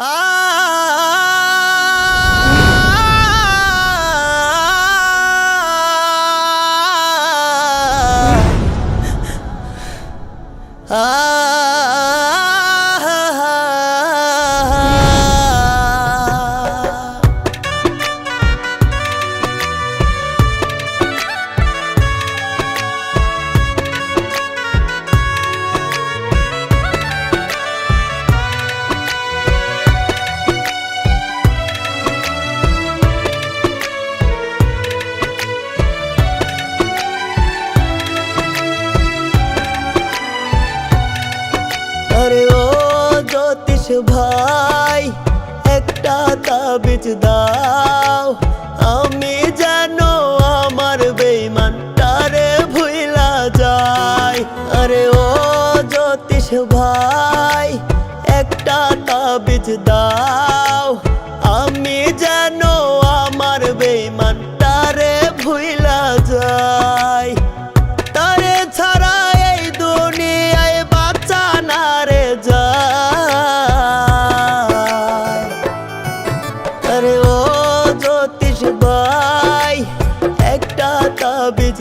আরে ভাই, একটা তাবিজ দাও। আমি যেন আমার বেইমানটারে ভুইলা যায় আরে ও জ্যোতিষ ভাই, একটা তাবিজ দাও। তাবিজ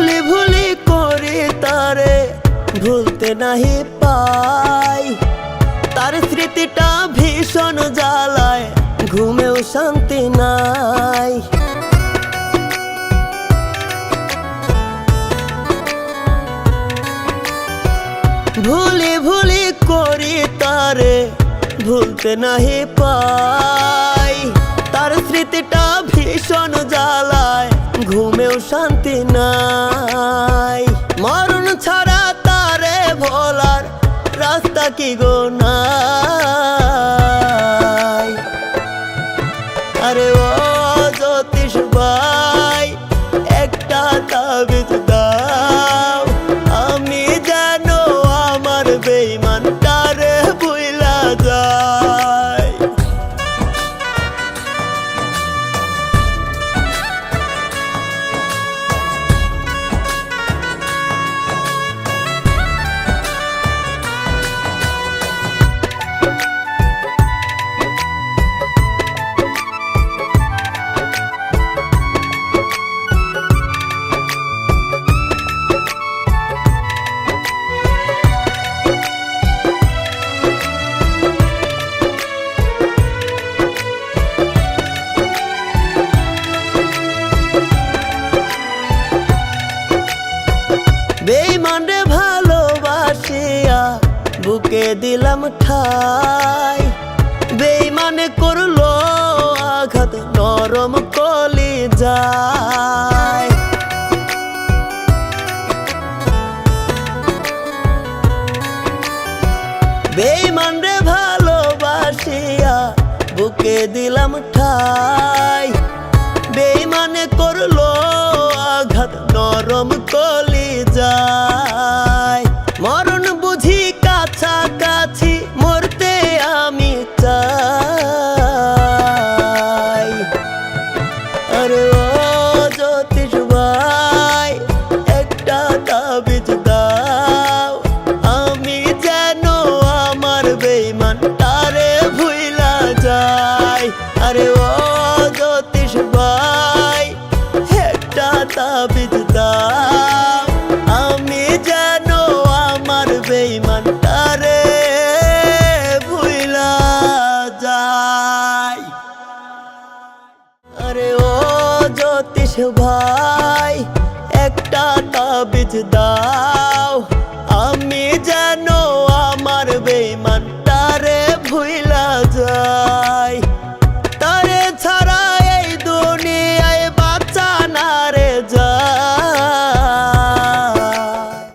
ভুলি ভুলি করে তারে ভুলতে নাহি পাই। তার স্মৃতিটা ভীষণ জ্বালায়, ঘুমেও শান্তি নাই। ভুলি ভুলে করি তারে ভুলতে নাহি পাই। তার স্মৃতিটা ভীষণ জ্বালায় ঘুমেও শান্তি নাই। মরণ ছাড়া তারে ভোলার রাস্তা কি গো নাই? আরে ও জ্যোতিষ ভাই, একটা তাবিজ দাও। বেইমানে ভালোবাসিয়া, বুকে দিলাম ঠাই। বেইমানে করল আঘাত, নরম কলি যায় বেইমান রে ভালোবাসিয়া, বুকে দিলাম ঠাই। আরে আতিস ভাই একটা তাবিজ দাও। আমি